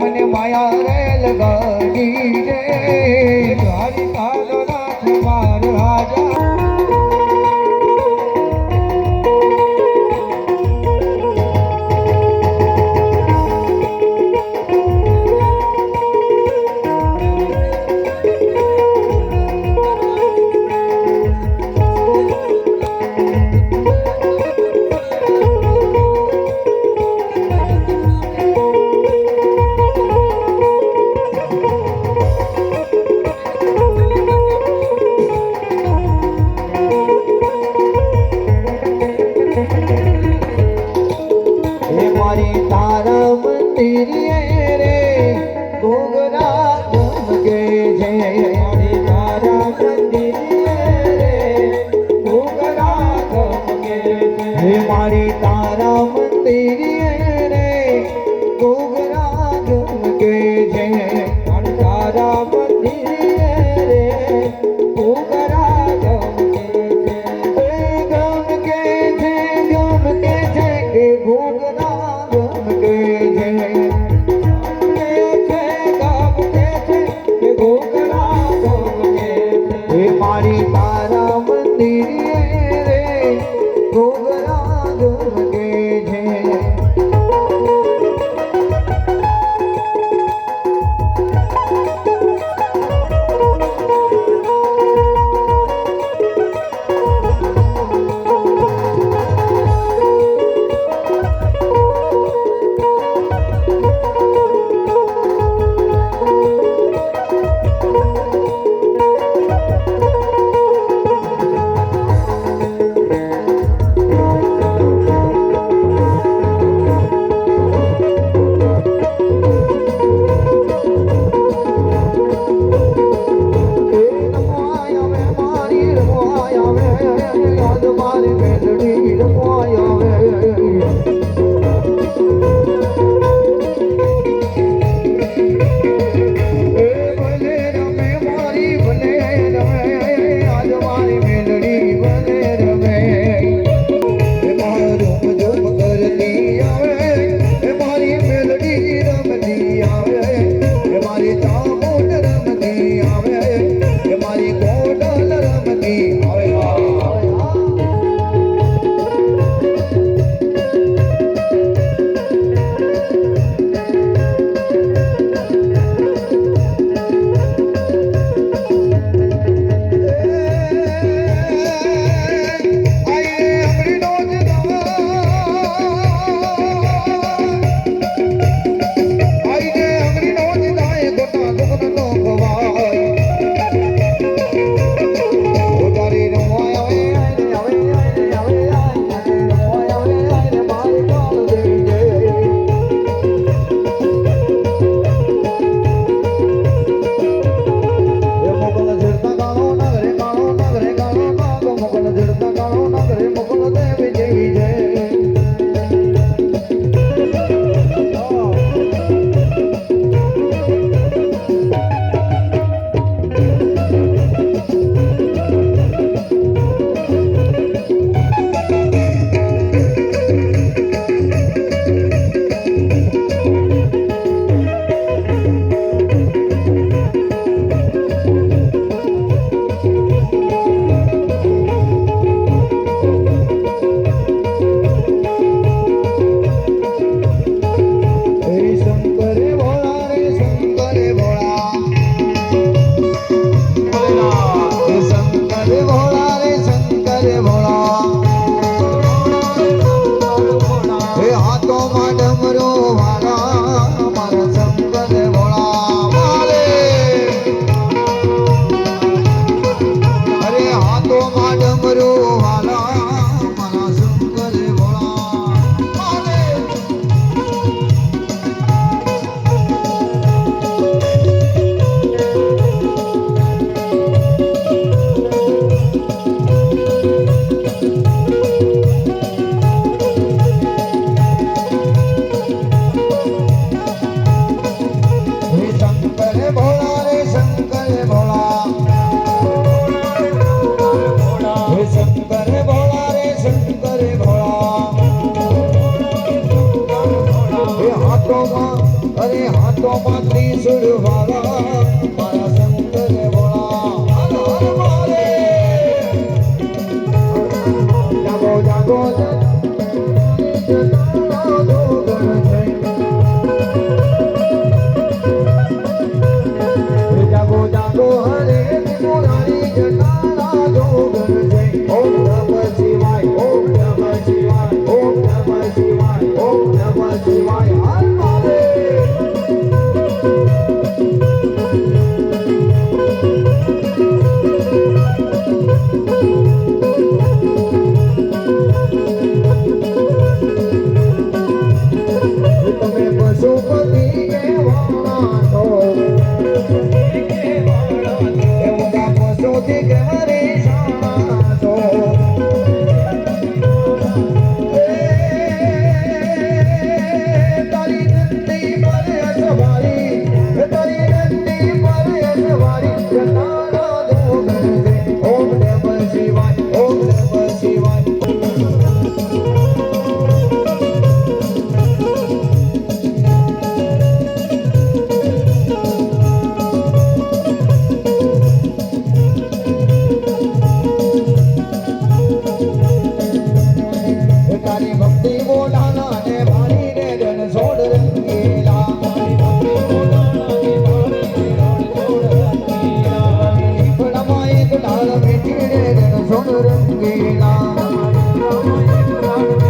મને માયા રે લગાડી રે હરી તારો મારે તારા મંદિરે રે. ઘોઘરા ગમગે છે મારે તારા મંદિરે રે. ઘોઘરા ગમગે છે મારે તારા Oh. હાથોમાં અરે હાથોમાં ત્રિશુળ વાળા